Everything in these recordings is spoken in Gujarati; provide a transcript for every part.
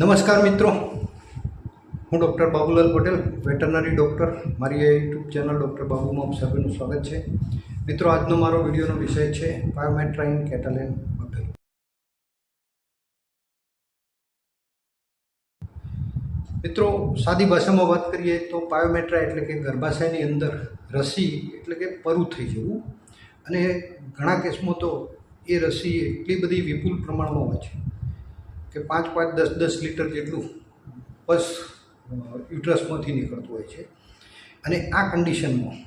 નમસ્કાર મિત્રો. હું doctor Babulal Patel, veterinary doctor. મારી યુટ્યુબ ચેનલ ડૉક્ટર બાબુમાં આપ સભ્યનું સ્વાગત છે. મિત્રો, આજનો મારો વિડીયોનો વિષય છે બાયોમેટ્રાઇન કેટલેન બફેલો મિત્રો, સાદી ભાષામાં વાત કરીએ તો બાયોમેટ્રા એટલે કે ગર્ભાશયની અંદર રસી એટલે કે પરું થઈ જવું. અને ઘણા કેસમાં તો એ રસી એટલી બધી વિપુલ પ્રમાણમાં હોય છે. કે પાંચ પાંચ દસ દસ લીટર જેટલું બસ યુટ્રસમાંથી નીકળતું હોય છે. અને આ કન્ડિશનમાં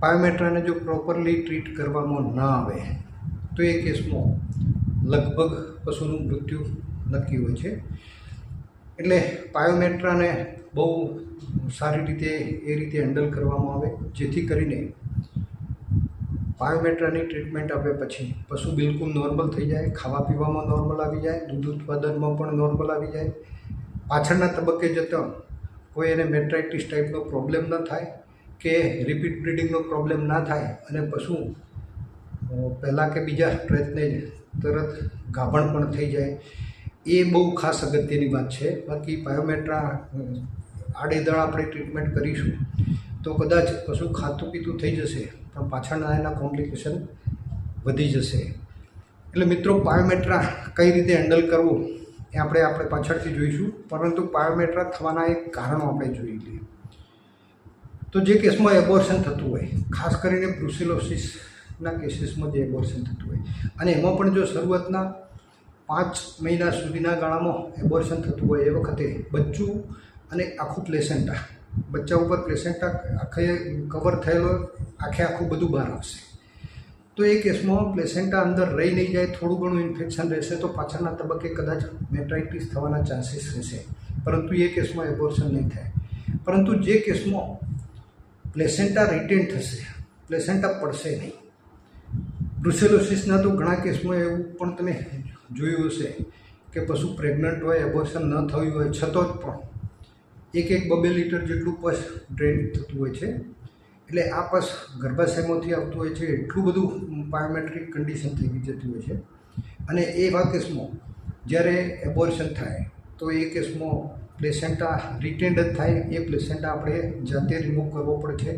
પાયોમેટ્રાને જો પ્રોપરલી ટ્રીટ કરવામાં ના આવે, તો એ કેસમાં લગભગ પશુનું મૃત્યુ નક્કી હોય છે. એટલે પાયોમેટ્રાને બહુ સારી રીતે એ રીતે હેન્ડલ કરવામાં આવે, જેથી કરીને બાયોમેટ્રાની ટ્રીટમેન્ટ આપ્યા પછી પશુ બિલકુલ નોર્મલ થઈ જાય, ખાવા પીવામાં નોર્મલ આવી જાય, દૂધ ઉત્પાદનમાં પણ નોર્મલ આવી જાય. પાછળના તબક્કે જતાં કોઈ એને મેટ્રાઇટિસ ટાઈપનો પ્રોબ્લેમ ન થાય કે રિપીટ બ્રીડિંગનો પ્રોબ્લેમ ના થાય અને પશુ પહેલાં કે બીજા પ્રયત્ને જ તરત ગાભણ પણ થઈ જાય. એ બહુ ખાસ અગત્યની વાત છે. બાકી બાયોમેટ્રા આડેદળ આપણે ટ્રીટમેન્ટ કરીશું તો કદાચ પશુ ખાતું પીતું થઈ જશે. પણ પાછળના એના કોમ્પ્લિકેશન વધી જશે. એટલે મિત્રો બાયોમેટ્રા કઈ રીતે હેન્ડલ કરવું એ આપણે આપણે પાછળથી જોઈશું. પરંતુ બાયોમેટ્રા થવાના એક કારણો આપણે જોઈ લઈએ. તો જે કેસમાં એબોર્શન થતું હોય, ખાસ કરીને બ્રુસેલોસિસના કેસીસમાં જે એબોર્શન થતું હોય, અને એમાં પણ જો શરૂઆતના પાંચ મહિના સુધીના ગાળામાં એબોર્શન થતું હોય એ વખતે બચ્ચું અને આખું પ્લેસેન્ટા બચ્ચા ઉપર પ્લેસેન્ટા આખે કવર થયેલો આખે આખું બધું બહાર આવશે. તો એ કેસમાં પ્લેસેન્ટા અંદર રહી નહીં જાય, થોડું ઘણું ઇન્ફેક્શન રહેશે, તો પાછળના તબક્કે કદાચ મેટ્રાઇટિસ થવાના ચાન્સીસ રહેશે. પરંતુ એ કેસમાં એબોર્શન નહીં થાય. પરંતુ જે કેસમાં પ્લેસેન્ટા રિટેન થશે પ્લેસેન્ટા પડશે નહીં. બ્રુસેલોસિસના તો ઘણા કેસમાં એવું પણ તમે જોયું હશે કે પશુ પ્રેગ્નન્ટ હોય એબોર્શન ન થયું હોય, છતાં જ પણ એક એક બબે લીટર જેટલું પસ ડ્રેન થતું હોય છે. એટલે આ પસ ગર્ભાશયમાંથી આવતું હોય છે, એટલું બધું બાયોમેટ્રિક કન્ડિશન થઈ જતી હોય છે. અને એવા કેસમાં જ્યારે એબોર્શન થાય, તો એ કેસમાં પ્લેસેન્ટા રિટેન્ડ જ થાય, એ પ્લેસેન્ટા આપણે જાતે રિમૂવ કરવો પડે છે.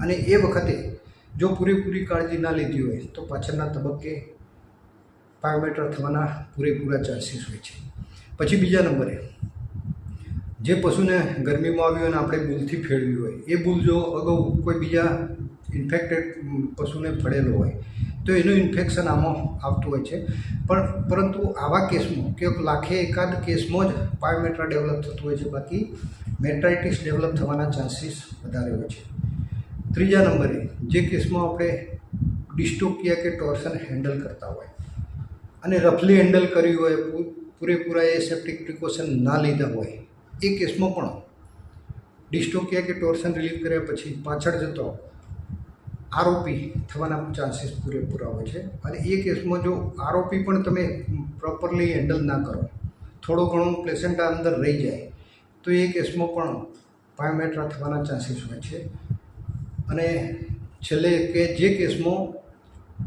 અને એ વખતે જો પૂરેપૂરી કાળજી ના લીધી હોય, તો પાછળના તબક્કે બાયોમેટ્રા થવાના પૂરેપૂરા ચાન્સીસ હોય છે. પછી બીજા નંબરે જે પશુને ગરમીમાં આવ્યું અને આપણે ભૂલથી ફેરવ્યું હોય, એ ભૂલ જો અગાઉ કોઈ બીજા ઇન્ફેક્ટેડ પશુને ફળેલો હોય, તો એનું ઇન્ફેક્શન આમાં આવતું હોય છે. પણ પરંતુ આવા કેસમાં કે લાખે એકાદ કેસમાં જ પાયોમેટ્રા ડેવલપ થતું હોય છે, બાકી મેટ્રાઇટિસ ડેવલપ થવાના ચાન્સીસ વધારે હોય છે. ત્રીજા નંબરે, જે કેસમાં આપણે ડિસ્ટોપિયા કે ટોર્સન હેન્ડલ કરતા હોય, અને રફલી હેન્ડલ કર્યું હોય પૂરેપૂરા એ સેપ્ટિક પ્રિકોશન ના લીધા હોય એ કેસમાં પણ ડિસ્ટોકિયા કે ટોર્સન રિલીવ કર્યા પછી પાછળ જતો આરોપી થવાના ચાન્સીસ પૂરેપૂરા હોય છે. અને એ કેસમાં જો આરોપી પણ તમે પ્રોપરલી હેન્ડલ ના કરો, થોડો ઘણો પ્લેસેન્ટા અંદર રહી જાય, તો એ કેસમાં પણ બાયોમેટ્રા થવાના ચાન્સીસ હોય છે. અને છેલ્લે કે જે કેસમાં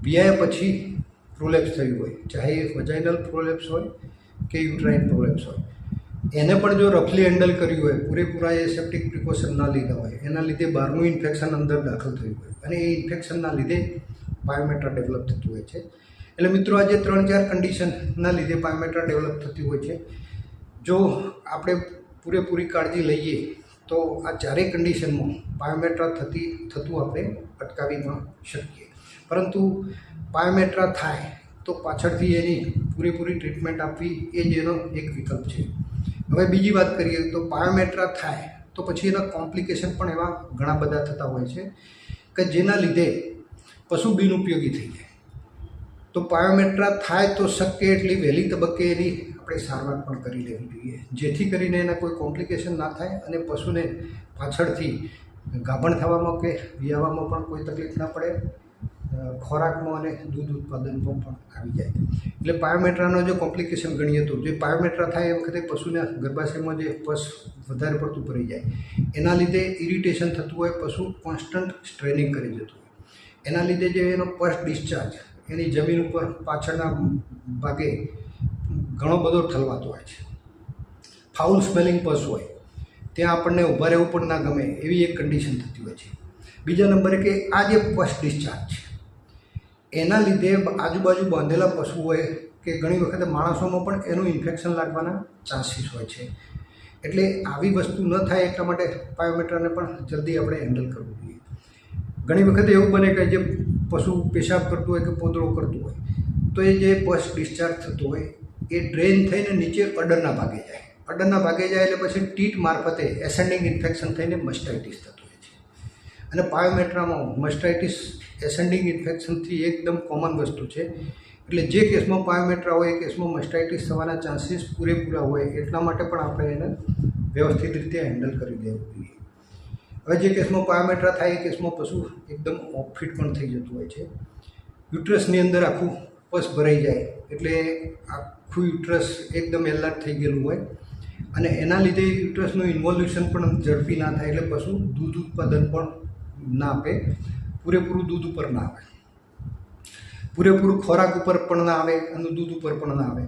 વિયાય પછી પ્રોલેપ્સ થયું હોય, ચાહે એ વજાઇનલ પ્રોલેપ્સ હોય કે યુટ્રાઇન પ્રોલેપ્સ હોય એને પણ જો રફલી હેન્ડલ કર્યું હોય, પૂરેપૂરા એ સેપ્ટિક પ્રિકોશન ના લીધા હોય, એના લીધે બહારનું ઇન્ફેક્શન અંદર દાખલ થયું હોય અને એ ઇન્ફેક્શનના લીધે બાયોમેટ્રા ડેવલપ થતું હોય છે. એટલે મિત્રો, આજે ત્રણ ચાર કન્ડિશનના લીધે બાયોમેટ્રા ડેવલપ થતી હોય છે. જો આપણે પૂરેપૂરી કાળજી લઈએ, તો આ ચારેય કન્ડિશનમાં બાયોમેટ્રા થતી, થતું આપણે અટકાવી શકીએ. પરંતુ બાયોમેટ્રા થાય, તો પાછળથી એની પૂરેપૂરી ટ્રીટમેન્ટ આપવી એ જ એનો એક વિકલ્પ છે. હવે બીજી વાત કરીએ તો બાયોમેટ્રા થાય તો પછી એના કોમ્પ્લિકેશન પણ એવા ઘણા બધા થતા હોય છે કે જેના લીધે પશુ બિનઉપયોગી થઈ જાય. તો બાયોમેટ્રા થાય તો શક્ય એટલી વહેલી તબક્કે એની આપણે સારવાર પણ કરી લેવી જોઈએ. જેથી કરીને એના કોઈ કોમ્પ્લિકેશન ના થાય અને પશુને પાછળથી ગાભણ થવામાં કે વિયાવામાં પણ કોઈ તકલીફ ના પડે. ખોરાકમાં અને દૂધ ઉત્પાદનમાં પણ આવી જાય. એટલે પાયોમેટ્રાનો જો કોમ્પ્લિકેશન ગણીએ તો, જે પાયોમેટ્રા થાય એ વખતે પશુના ગર્ભાશયમાં જે પસ વધારે પડતું ભરી જાય. એના લીધે ઇરિટેશન થતું હોય, પશુ કોન્સ્ટન્ટ સ્ટ્રેનિંગ કરી જતું હોય. એના લીધે જે એનો પશ ડિસ્ચાર્જ, એની જમીન ઉપર પાછળના ભાગે ઘણો બધો ઠલવાતો હોય છે. ફાઉલ સ્મેલિંગ પસ હોય, ત્યાં આપણને ઊભા રહેવું પણ ના ગમે એવી એક કન્ડિશન થતી હોય છે. બીજા નંબરે કે આ જે પશ ડિસ્ચાર્જ છે એના લીધે આજુબાજુ બાંધેલા પશુઓએ કે ઘણી વખતે માણસોમાં પણ એનું ઇન્ફેક્શન લાગવાના ચાન્સીસ હોય છે. એટલે આવી વસ્તુ ન થાય એટલા માટે પાયોમીટરને પણ જલ્દી આપણે હેન્ડલ કરવું જોઈએ. ઘણી વખતે એવું બને કે જે પશુ પેશાબ કરતું હોય કે પોદળો કરતું હોય, તો એ જે પશ ડિસ્ચાર્જ થતો હોય, એ ડ્રેન થઈને નીચે અડરના ભાગે જાય. અડરના ભાગે જાય એટલે પછી ટીટ મારફતે એસેન્ડિંગ ઇન્ફેક્શન થઈને મસ્ટાઇટિસ થતું અને પાયોમેટ્રામાં મસ્ટાઇટિસ, એસેન્ડિંગ ઇન્ફેક્શનથી એકદમ કોમન વસ્તુ છે. એટલે જે કેસમાં પાયોમેટ્રા હોય, એ કેસમાં મસ્ટાઇટિસ થવાના ચાન્સીસ પૂરેપૂરા હોય, એટલા માટે પણ આપણે એને વ્યવસ્થિત રીતે હેન્ડલ કરી દેવું જોઈએ. હવે જે કેસમાં પાયોમેટ્રા થાય, એ કેસમાં પશુ એકદમ ઓફફિટ પણ થઈ જતું હોય છે. યુટ્રસની અંદર આખું પસ ભરાઈ જાય, એટલે આખું યુટ્રસ એકદમ એલાર્ટ થઈ ગયેલું હોય. અને એના લીધે યુટ્રસનું ઇન્વોલ્યુશન પણ ઝડપી ના થાય, એટલે પશુ દૂધ ઉત્પાદન પણ ના આપે પૂરેપૂરું દૂધ ઉપર ના આવે પૂરેપૂરું ખોરાક ઉપર પણ ના આવે અને દૂધ ઉપર પણ ના આવે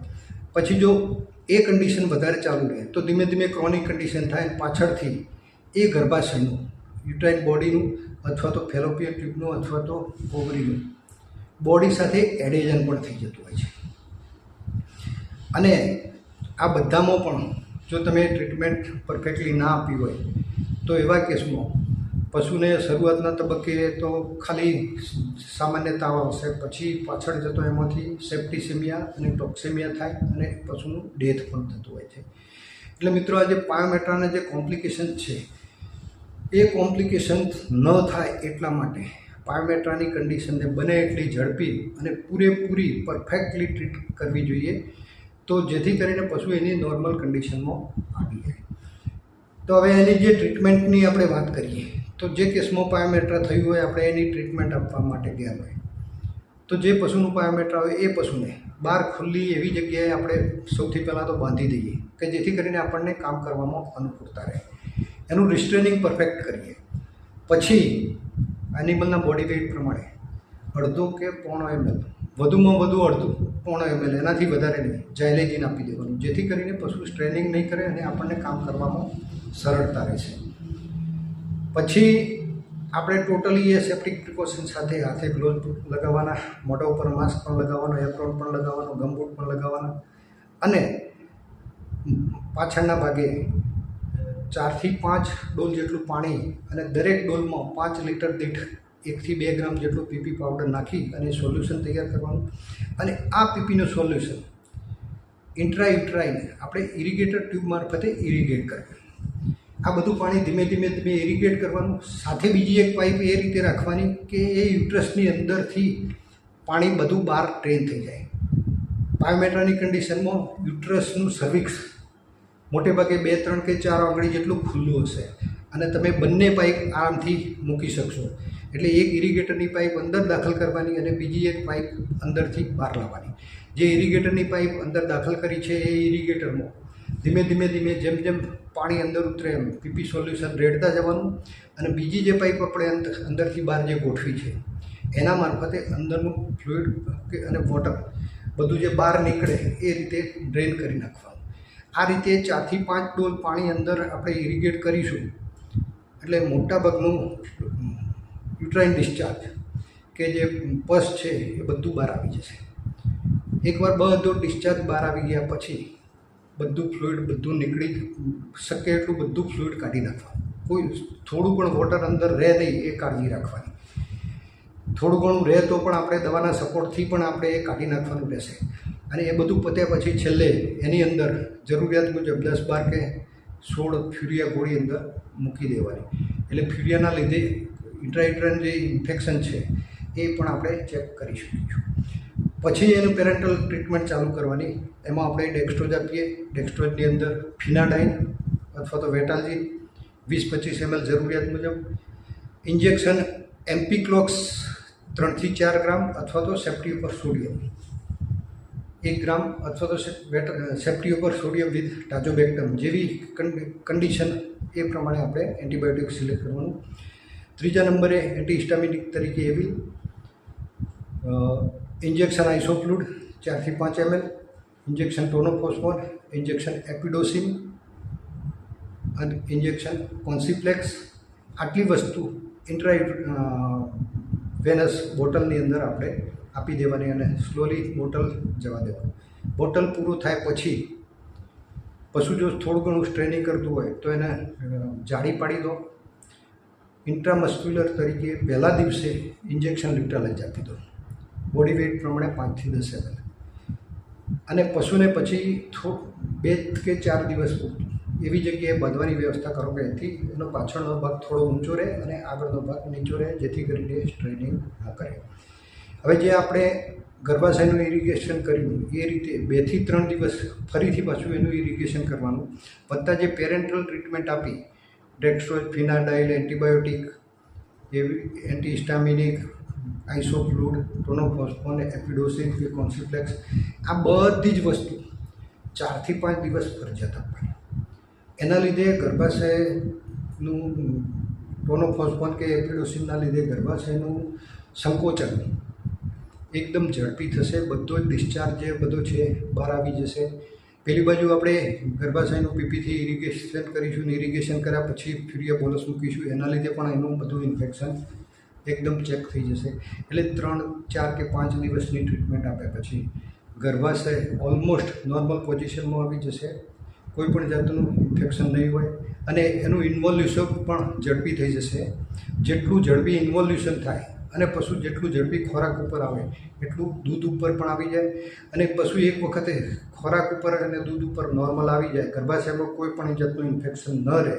પછી જો એ કન્ડિશન વધારે ચાલુ રહે, તો ધીમે ધીમે ક્રોનિક કન્ડિશન થાય પાછળથી એ ગર્ભાશયનું યુટ્રાઇન બોડીનું અથવા તો ફેલોપિયન ટ્યુબનું અથવા તો ઓવરીનું બોડી સાથે એડેઝન પણ થઈ જતું હોય છે. અને આ બધામાં પણ જો તમે ટ્રીટમેન્ટ પરફેક્ટલી ના આપી હોય, તો એવા કેસમાં પશુને શરૂઆતના તબક્કે તો ખાલી સામાન્ય તાવ આવશે. પછી પાછળ જતો એમાંથી સેપ્ટિસેમિયા અને ટોક્સેમિયા થાય અને પશુનું ડેથ પણ થતું હોય છે. એટલે મિત્રો આજે પાયોમેટ્રાના જે કોમ્પ્લિકેશન છે, એ કોમ્પ્લિકેશન ન થાય એટલા માટે પાયોમેટ્રાની કન્ડિશનને બને એટલી ઝડપી અને પૂરેપૂરી પરફેક્ટલી ટ્રીટ કરવી જોઈએ તો જેથી કરીને પશુ એની નોર્મલ કન્ડિશનમાં આવી જાય. તો હવે એની જે ટ્રીટમેન્ટની આપણે વાત કરીએ. તો જે કેસમાં પાયોમેટ્રા થયું હોય, આપણે એની ટ્રીટમેન્ટ આપવા માટે ગયા હોય. તો જે પશુનું પાયોમેટ્રા હોય એ પશુને બહાર ખુલ્લી એવી જગ્યાએ આપણે સૌથી પહેલાં તો બાંધી દઈએ કે જેથી કરીને આપણને કામ કરવામાં અનુકૂળતા રહે. એનું રિસ્ટ્રેનિંગ પરફેક્ટ કરીએ. પછી એનિમલના બોડી વેઇટ પ્રમાણે અડધો કે પોણો એમએલ વધુમાં વધુ અડધું પોણો એમએલ એનાથી વધારે નહીં જાયલેજીન આપી દેવાનું, જેથી કરીને પશુ સ્ટ્રેનિંગ નહીં કરે અને આપણને કામ કરવામાં સરળતા રહેશે. પછી આપણે ટોટલી એ સેપ્ટિક પ્રિકોશન સાથે હાથે ગ્લોવ લગાવવાના, મોઢા ઉપર માસ્ક પણ લગાવવાનો એપ્રોન પણ લગાવવાનો ગમબૂટ પણ લગાવવાના અને પાછળના ભાગે ચારથી પાંચ ડોલ જેટલું પાણી અને દરેક ડોલમાં પાંચ લીટર દીઠ એકથી બે ગ્રામ જેટલું પીપી પાવડર નાખી અને સોલ્યુશન તૈયાર કરવાનું. અને આ પીપીનું સોલ્યુશન ઇન્ટ્રા ઇન્ટ્રાઈને આપણે ઇરિગેટર ટ્યુબ મારફતે ઇરિગેટ કરવું. આ બધું પાણી ધીમે ધીમે ધીમે ઇરિગેટ કરવાનું, સાથે બીજી એક પાઇપ એ રીતે રાખવાની કે એ યુટ્રસની અંદરથી પાણી બધું બહાર ટ્રેન થઈ જાય. બાયોમેટ્રાની કન્ડિશનમાં યુટ્રસનું સર્વિક્સ મોટે ભાગે બે, ત્રણ કે ચાર આંગળી જેટલું ખુલ્લું હશે અને તમે બંને પાઇપ આરામથી મૂકી શકશો. એટલે એક ઇરિગેટરની પાઇપ અંદર દાખલ કરવાની અને બીજી એક પાઇપ અંદરથી બહાર લાવવાની. જે ઇરિગેટરની પાઇપ અંદર દાખલ કરી છે એ ઇરિગેટરમાં ધીમે ધીમે ધીમે જેમ જેમ પાણી અંદર ઉતરે એમ પીપી સોલ્યુશન રેડતા જવાનું અને બીજી જે પાઇપ આપણે અંદ અંદરથી બહાર જે ગોઠવી છે, એના મારફતે અંદરનું ફ્લુઇડ અને વોટર બધું જે બહાર નીકળે એ રીતે ડ્રેન કરી નાખવાનું. આ રીતે ચારથી પાંચ ડોલ પાણી અંદર આપણે ઇરિગેટ કરીશું. એટલે મોટાભાગનું યુટ્રાઇન ડિસ્ચાર્જ કે જે પસ છે એ બધું બહાર આવી જશે. એકવાર બધો ડિસ્ચાર્જ બહાર આવી ગયા પછી બધું ફ્લુઇડ બધું નીકળી શકે એટલું બધું ફ્લુઇડ કાઢી નાખવાનું. કોઈ થોડું પણ વોટર અંદર રહે નહીં, એ કાળજી રાખવાની. થોડું ઘણું રહે તો પણ આપણે દવાના સપોર્ટથી પણ આપણે એ કાઢી નાખવાનું રહેશે અને એ બધું પત્યા પછી છેલ્લે એની અંદર જરૂરિયાત મુજબ દસ બાર કે સોળ ફ્યુરિયા ગોળી અંદર મૂકી દેવાની. એટલે ફ્યુરિયાના લીધે ઇન્ટ્રાઇટ્રન જે ઇન્ફેક્શન છે, એ પણ આપણે ચેક કરી શકીશું પછી એનું પેરેન્ટલ ટ્રીટમેન્ટ ચાલુ કરવાની. એમાં આપણે ડેક્સ્ટ્રોજ આપીએ. ડેક્સ્ટ્રોજની અંદર ફિનાડાઇન અથવા તો વેટાલ્જીન, વીસ પચીસ એમએલ જરૂરિયાત મુજબ. ઇન્જેક્શન એમ્પીક્લોક્સ ત્રણથી ચાર ગ્રામ અથવા તો સેપ્ટી ઉપર સોડિયમ એક ગ્રામ અથવા તો સેપ્ટી ઉપર સોડિયમ વિથ ટાઝોબેક્ટમ જેવી કન્ડિશન એ પ્રમાણે આપણે એન્ટીબાયોટિક સિલેક્ટ કરવાનું. ત્રીજા નંબરે એન્ટીહિસ્ટામિનિક તરીકે એવી ઇન્જેક્શન આઇસોફ્લુડ ચારથી પાંચ એમએલ ઇન્જેક્શન ટોનોફોસ્ફોર ઇન્જેક્શન એપિડોસિન અને ઇન્જેક્શન કોન્સિપ્લેક્સ આટલી વસ્તુ ઇન્ટ્રા વેનસ બોટલની અંદર આપણે આપી દેવાની અને સ્લોલી બોટલ જવા દેવાનું. બોટલ પૂરું થાય પછી, પશુ જો થોડું ઘણું સ્ટ્રેનિંગ કરતું હોય તો એને જાળી પાડી દો. ઇન્ટ્રામસ્ક્યુલર તરીકે પહેલા દિવસે ઇન્જેક્શન લિટલ જ આપી દો. બોડી વેઇટ પ્રમાણે પાંચથી દસ એમએલ અને પશુને પછી થોડું બે કે ચાર દિવસ એવી જગ્યાએ બાંધવાની વ્યવસ્થા કરો કે એથી એનો પાછળનો ભાગ થોડો ઊંચો રહે અને આગળનો ભાગ નીચો રહે, જેથી કરીને સ્ટ્રેનિંગ ના કરે. હવે જે આપણે ગર્ભાશયનું ઇરિગેશન કર્યું, એ રીતે બેથી ત્રણ દિવસ ફરીથી પાછું એનું ઇરિગેશન કરવાનું. વત્તા જે પેરેન્ટલ ટ્રીટમેન્ટ આપી ડેક્સ્ટ્રોઝ ફિનાડાઇલ એન્ટીબાયોટિક એવી એન્ટીહિસ્ટામિનિક આઇસોફ્લૂડ, ટોનોફોસ્ફોન એપિડોસિન કે કોન્સિપ્લેક્સ આ બધી જ વસ્તુ ચારથી પાંચ દિવસ ફરજિયાત આપવાની એના લીધે ગર્ભાશયનું ટોનોફોસ્ફોન કે એપિડોસિનના લીધે ગર્ભાશયનું સંકોચન એકદમ ઝડપી થશે, બધો જ ડિસ્ચાર્જ જે બધો છે બહાર આવી જશે. પેલી બાજુ આપણે ગર્ભાશયનું પીપીથી ઇરિગેશન કરીશું ને ઇરિગેશન કર્યા પછી ફ્યુરિયા બોલસ મૂકીશું. એના લીધે પણ એનું બધું ઇન્ફેક્શન એકદમ ચેક થઈ જશે. એટલે ત્રણ, ચાર કે પાંચ દિવસની ટ્રીટમેન્ટ આપ્યા પછી. ગર્ભાશય ઓલમોસ્ટ નોર્મલ પોઝિશનમાં આવી જશે. કોઈ પણ જાતનું ઇન્ફેક્શન નહીં હોય. અને એનું ઇન્વોલ્યુશન પણ ઝડપી થઈ જશે. જેટલું ઝડપી ઇન્વોલ્યુશન થાય અને પશુ જેટલું ઝડપી ખોરાક ઉપર આવે, એટલું દૂધ ઉપર પણ આવી જાય. અને પશુ એક વખતે ખોરાક ઉપર અને દૂધ ઉપર નોર્મલ આવી જાય. ગર્ભાશયમાં કોઈ પણ જાતનું ઇન્ફેક્શન ન રહે.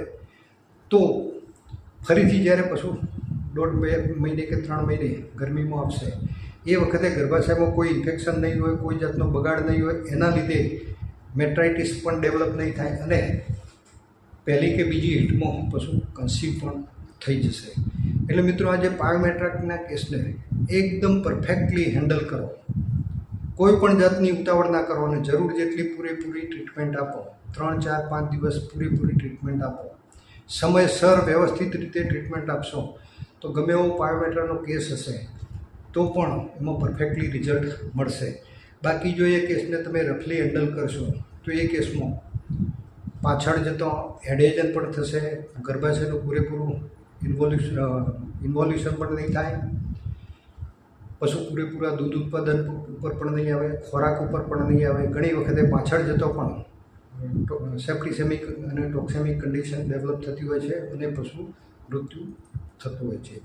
તો ફરીથી જ્યારે પશુ દોઢ બે મહિને કે ત્રણ મહિને ગરમીમાં આપશે એ વખતે ગર્ભાશયમાં કોઈ ઇન્ફેક્શન નહીં હોય, કોઈ જાતનો બગાડ નહીં હોય, એના લીધે મેટ્રાઇટિસ પણ ડેવલપ નહીં થાય અને પહેલી કે બીજી હિટમાં પશુ કન્સીવ પણ થઈ જશે. એટલે મિત્રો આજે પાયોમેટ્રાકના કેસને એકદમ પરફેક્ટલી હેન્ડલ કરો. કોઈ પણ જાતની ઉતાવળ ના કરો અને જરૂર જેટલી પૂરેપૂરી ટ્રીટમેન્ટ આપો. ત્રણ, ચાર, પાંચ દિવસ પૂરેપૂરી ટ્રીટમેન્ટ આપો. સમયસર વ્યવસ્થિત રીતે ટ્રીટમેન્ટ આપશો. તો ગમે એવો પાયોમેટ્રાનો કેસ હશે તો પણ એમાં પરફેક્ટલી રિઝલ્ટ મળશે. બાકી જો એ કેસને તમે રફલી હેન્ડલ કરશો તો એ કેસમાં પાછળ જતો હેડેજન પણ થશે ગર્ભાશયનું પૂરેપૂરું ઇન્વોલ્યુશન ઇન્વોલ્યુશન પણ નહીં થાય. પશુ પૂરેપૂરા દૂધ ઉત્પાદન ઉપર પણ નહીં આવે ખોરાક ઉપર પણ નહીં આવે. ઘણી વખતે પાછળ જતો પણ સેપ્ટિસેમિક અને ટોક્સેમિક કન્ડિશન ડેવલપ થતી હોય છે અને પશુ મૃત્યુ થતું હોય છે.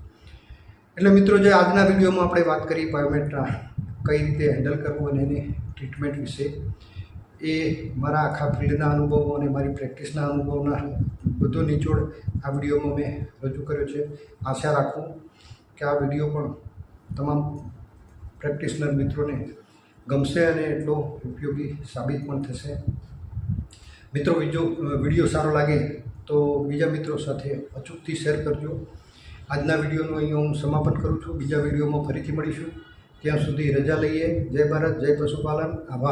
એટલે મિત્રો, જે આજના વિડીયોમાં આપણે વાત કરી બાયોમેટ્રા કઈ રીતે હેન્ડલ કરવું અને એની ટ્રીટમેન્ટ વિશે, એ મારા આખા ફિલ્ડના અનુભવો અને મારી પ્રેક્ટિસના અનુભવના બધો નિચોડ આ વિડીયોમાં મેં રજૂ કર્યો છે. આશા રાખું કે આ વીડિયો પણ તમામ પ્રેક્ટિશનર મિત્રોને ગમશે અને એટલો ઉપયોગી સાબિત પણ થશે. મિત્રો, બીજો વીડિયો સારો લાગે તો બીજા મિત્રો સાથે અચૂકથી શેર કરજો. આજના વિડીયોનું અહીંયા હું સમાપન કરું છું. બીજા વિડીયોમાં ફરીથી મળીશું. ત્યાં સુધી રજા લઈએ. જય ભારત, જય પશુપાલન. આભાર.